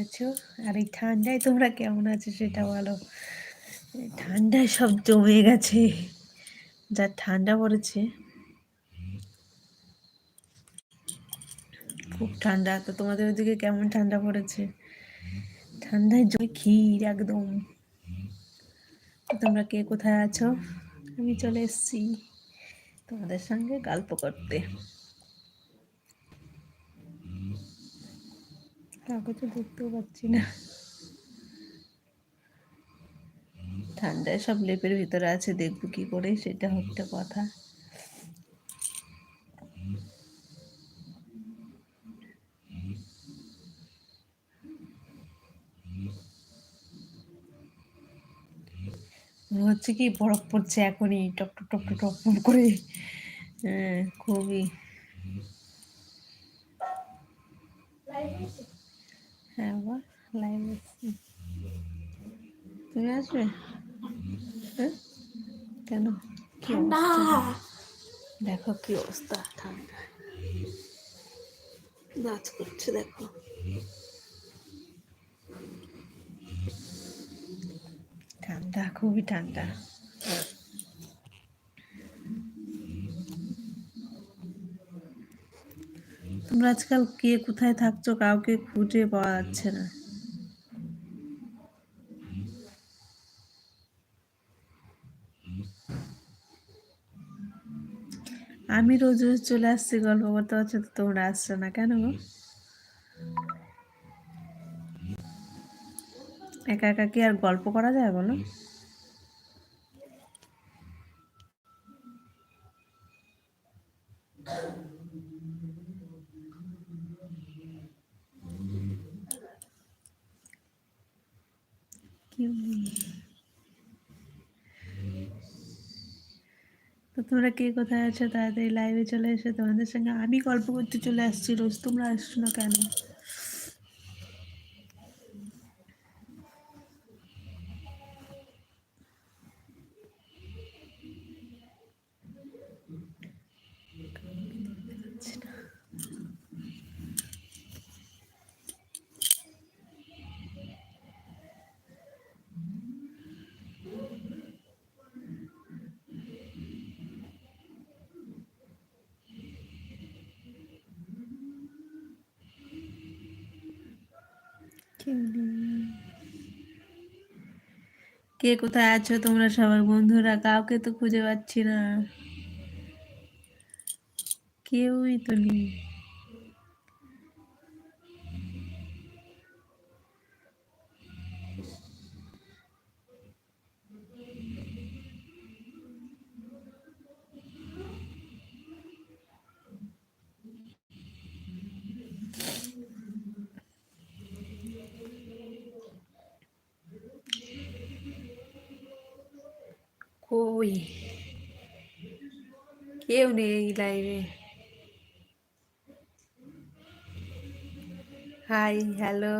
আছো আর এই ঠান্ডায় তোমরা কেমন আছো সেটা বলো। ঠান্ডায় সব জমে গেছে। যা ঠান্ডা পড়েছে। খুব ঠান্ডা। তো তোমাদের ওদিকে কেমন ঠান্ডা পড়েছে? ঠান্ডায় জমে ক্ষীর একদম। তোমরা কে কোথায় আছো? আমি চলে এসছি তোমাদের সঙ্গে গল্প করতে। তো দেখতেও পাচ্ছি না। ঠান্ডায় সব লেপের ভিতরে আছে, দেখব কি করে, সেটা হচ্ছে কথা। হচ্ছে কি বরফ পড়ছে এখনই টপ টপ টপ টপ করে। হ্যাঁ খুবই। হ্যাঁ বাবা লাইভ তুমি আসবে? হ্যাঁ? কেন? কি দেখো কি অবস্থা ঠান্ডা। নাচ করছে দেখো। ঠান্ডা খুবই ঠান্ডা। তোমরা আজকাল কে কোথায় থাকছো কাউকে খুঁজে পাওয়া যাচ্ছে না। আমি রোজ রোজ চলে আসছি, গল্প করতে পারছ তো তোমরা আসছো না কেন গো? একা একা কি আর গল্প করা যায় বলো? তো তোমরা কে কোথায় আছো তাড়াতাড়ি লাইভে চলে এসে। তোমাদের সঙ্গে আমি গল্প করতে চলে আসছি। রোজ তোমরা আসছো না কেন? কে কোথায় আছো তোমরা সবার বন্ধুরা? কাউকে তো খুঁজে পাচ্ছি না। কেউই তো নেই। কই কেউ নেই লাইভে হাই হ্যালো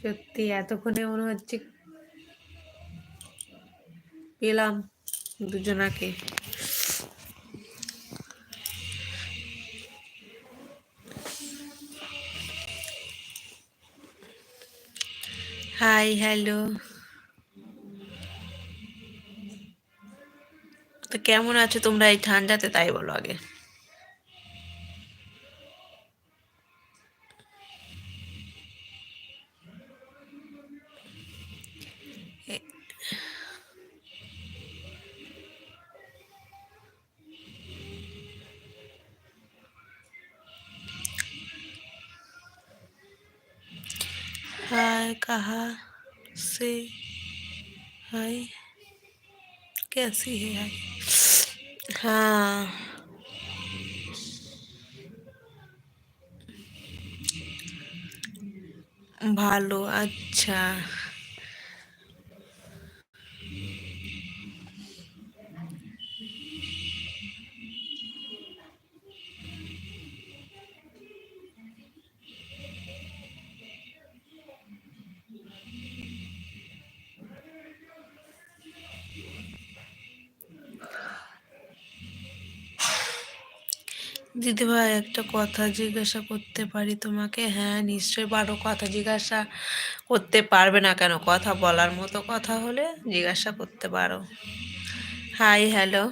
সত্যি এতক্ষণে মনে হচ্ছে পেলাম দুজনাকে। হাই হ্যালো কেমন আছো তোমরা এই ঠান্ডাতে তাই বলো আগে हाय कहा से हाय कैसी है हाय हाँ ভালো আচ্ছা দিদিভাই একটা কথা জিজ্ঞাসা করতে পারি তোমাকে? হ্যাঁ নিশ্চয়ই পারো। কথা জিজ্ঞাসা করতে পারবে না কেন? কথা বলার মতো কথা হলে জিজ্ঞাসা করতে পারো। হাই হ্যালো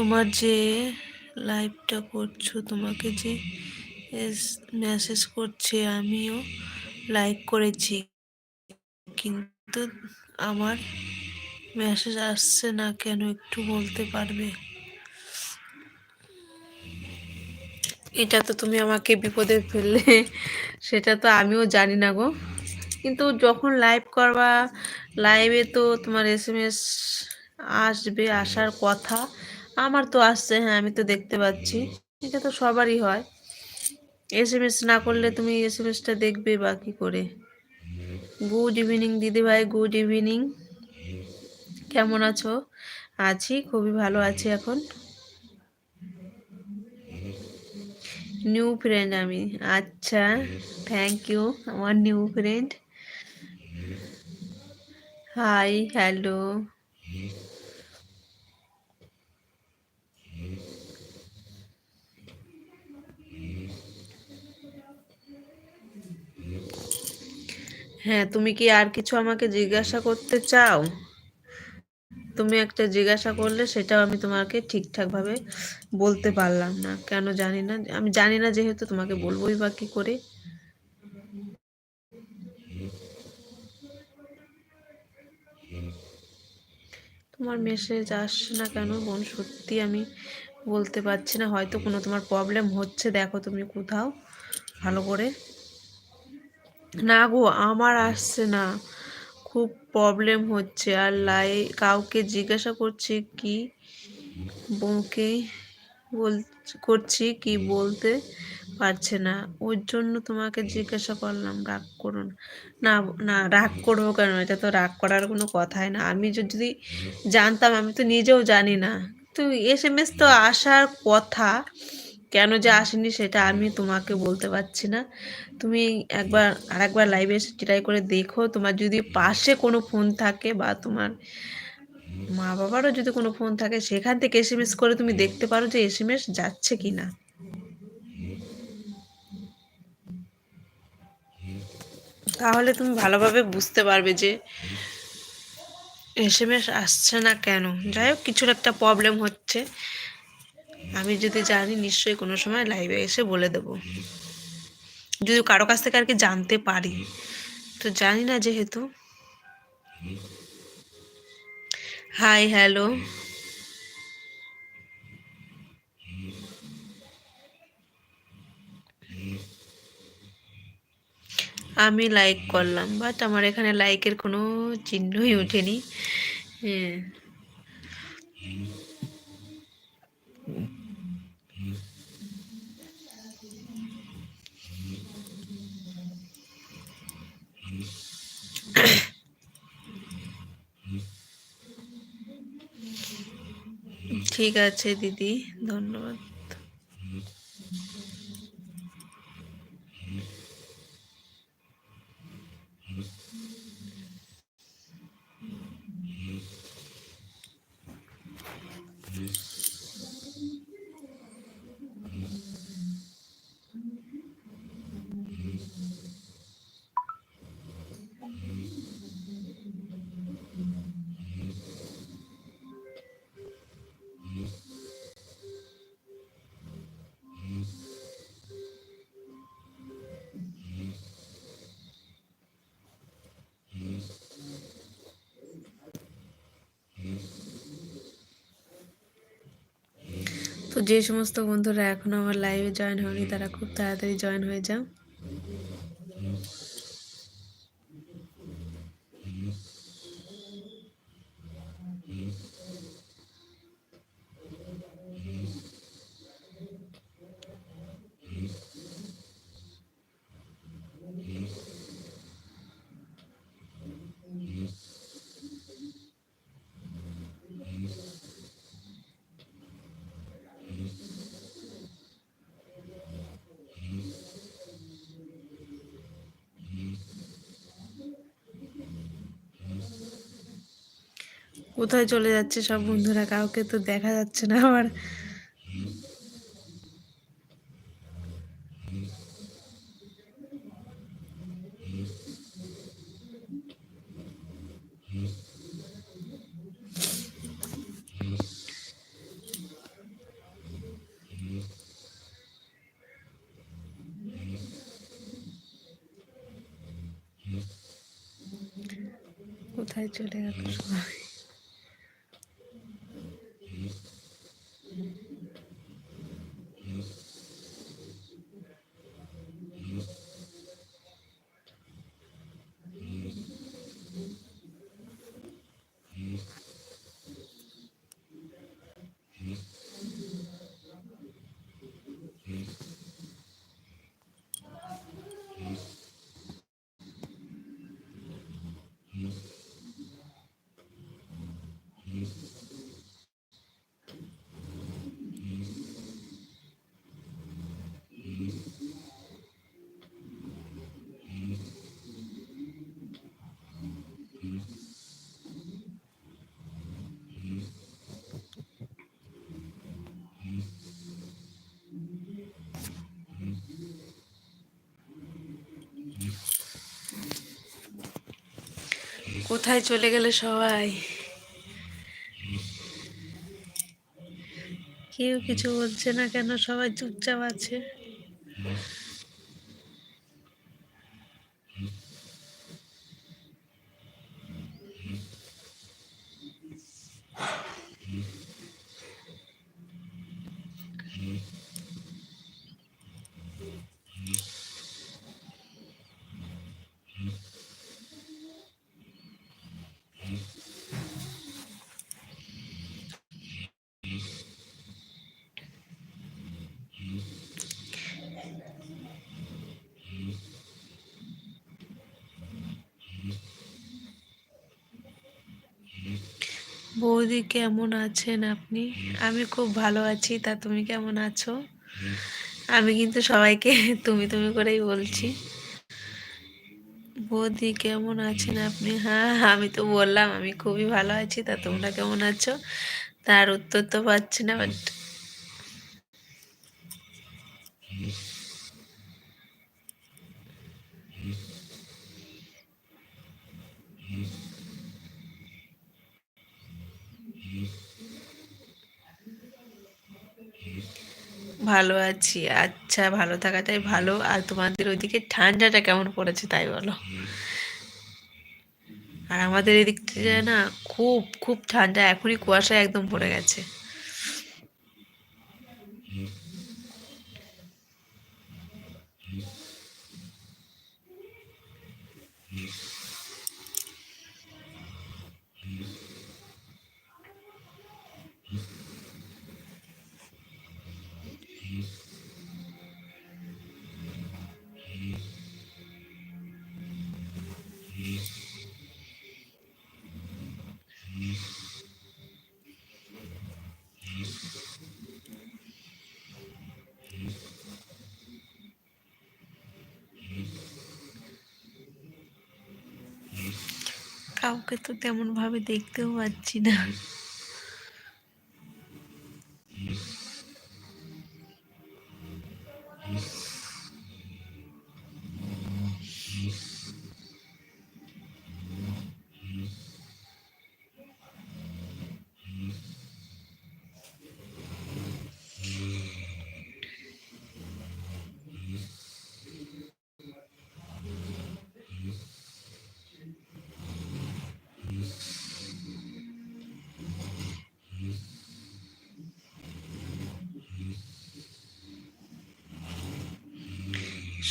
তোমার যে লাইভটা করছ, তোমাকে যে মেসেজ করছে, আমিও লাইক করেছি। কিন্তু আমার মেসেজ আসছে না, কেন একটু বলতে পারবে? এটা তো তুমি আমাকে বিপদে ফেললে, সেটা তো আমিও জানি না গো। কিন্তু যখন লাইভ করবা লাইভে তো তোমার এস এম এস আসবে, আসার কথা। আমার তো আসছে হ্যাঁ আমি তো দেখতে পাচ্ছি। এটা তো সবারই হয়। এস এম এস না করলে তুমি এস এম এসটা দেখবে বা কী করে? গুড ইভিনিং দিদি ভাই গুড ইভিনিং কেমন আছো? আছি, খুবই ভালো আছি এখন। নিউ ফ্রেন্ড আমি। আচ্ছা থ্যাংক ইউ আমার নিউ ফ্রেন্ড হাই হ্যালো হ্যাঁ তুমি কি আর কিছু আমাকে জিজ্ঞাসা করতে চাও? তুমি একটা জিজ্ঞাসা করলে সেটাও আমি তোমাকে ঠিকঠাকভাবে বলতে পারলাম না। কেন জানি না, আমি জানি না যেহেতু তোমাকে বলবোই বা কি করে। তোমার মেসেজ আসছে না কেন বোন? সত্যি আমি বলতে পারছি না। হয়তো কোনো তোমার প্রবলেম হচ্ছে। দেখো তুমি কোথাও ভালো করে না গো, আমার আসছে না। খুব প্রবলেম হচ্ছে। আর লাই, কাউকে জিজ্ঞাসা করছি কি বউকে বল, করছি কি বলতে পারছে না। ওর জন্য তোমাকে জিজ্ঞাসা করলাম, রাগ করুন না। না রাগ করব কেন? এটা তো রাগ করার কোনো কথাই না। আমি যদি জানতাম, আমি তো নিজেও জানি না। তো এস এম এস তো আসার কথা। কেন যে আসেনি সেটা আমি তোমাকে বলতে পারছি না। তুমি একবার আর একবার লাইভে এসে ট্রাই করে দেখো। তোমার যদি পাশে কোনো ফোন থাকে বা তোমার মা বাবারও যদি কোনো ফোন থাকে, সেখান থেকে এস এম এস করে তুমি দেখতে পারো যে এস এম এস যাচ্ছে কি না তাহলে তুমি ভালোভাবে বুঝতে পারবে যে এস এম এস আসছে না কেন। যাই হোক কিছুর একটা প্রবলেম হচ্ছে। আমি যদি জানি, নিশ্চয়ই কোনো সময় লাইভে এসে বলে দেব। যদি কারও কাছ থেকে আর কি জানতে পারি। তো জানি না যেহেতু। হাই হ্যালো আমি লাইক করলাম বাট আমার এখানে লাইকের কোনো চিহ্নই ওঠেনি। হ্যাঁ। ঠিক আছে দিদি। ধন্যবাদ। যে সমস্ত বন্ধুরা এখনও আমার লাইভে জয়েন হয়নি তারা খুব তাড়াতাড়ি জয়েন হয়ে যাও। কোথায় চলে যাচ্ছে সব বন্ধুরা? কাউকে তো দেখা যাচ্ছে না আমার কোথায় চলে গেল সবাই? Mm-hmm. কোথায় চলে গেলে সবাই? কেউ কিছু বলছে না কেন? সবাই চুপচাপ আছে। বৌদি কেমন আছেন আপনি? আমি খুব ভালো আছি। তা তুমি কেমন আছো? আমি কিন্তু সবাইকে তুমি তুমি করেই বলছি। বৌদি কেমন আছেন আপনি? হ্যাঁ আমি তো বললাম, আমি খুবই ভালো আছি। তা তোমরা কেমন আছো? তার উত্তর তো পাচ্ছি না বাট ভালো আছি। আচ্ছা ভালো থাকাটাই ভালো। আর তোমাদের ওইদিকে ঠান্ডাটা কেমন পড়েছে তাই বলো। আর আমাদের এদিক থেকে না খুব খুব ঠান্ডা। এখনই কুয়াশা একদম পড়ে গেছে। কাউকে তো তেমন ভাবে দেখতেও পাচ্ছি না।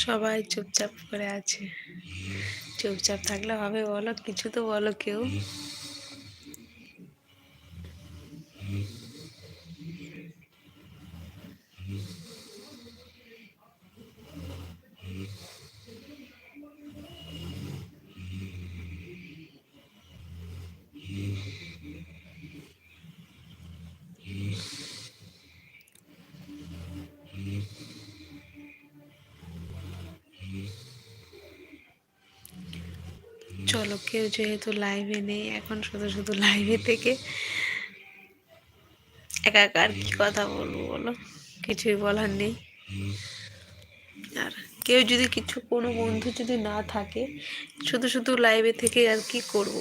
সবাই চুপচাপ করে আছে। চুপচাপ থাকলে হবে বলো? কিছু তো বলো কেউ। চলো কেউ যেহেতু লাইভে নেই, এখন শুধু শুধু লাইভে থেকে একা কি কথা বলব বলো? কিছুই বলার নেই। আর কেউ যদি কিছু, কোনো বন্ধু যদি না থাকে, শুধু শুধু লাইভে থেকে আর কি করব?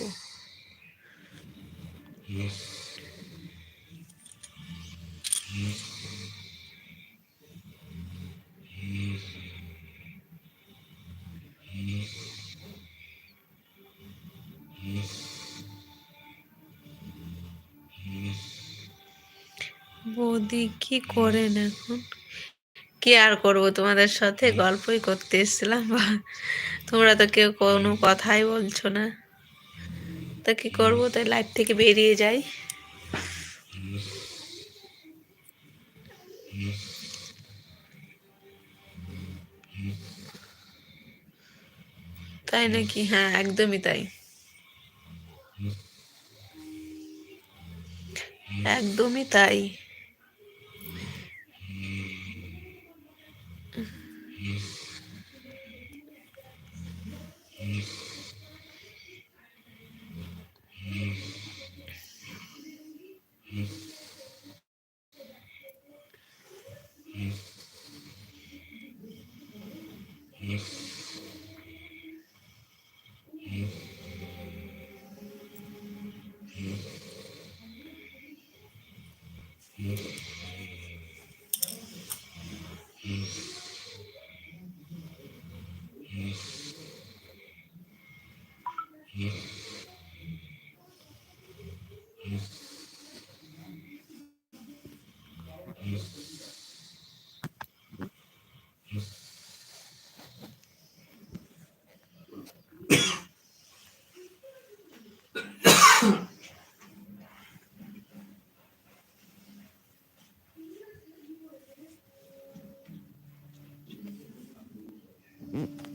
বৌদি কি করেন এখন কি আর করব? তোমাদের সাথে গল্পই করতে এসেছিলাম। বা তোমরা তো কেউ কোনো কথাই বলছো না। তা কি করব? তাই লাইফ থেকে বেরিয়ে যাই। তাই নাকি? হ্যাঁ একদমই তাই। একদমই তাই। Thank you. 음.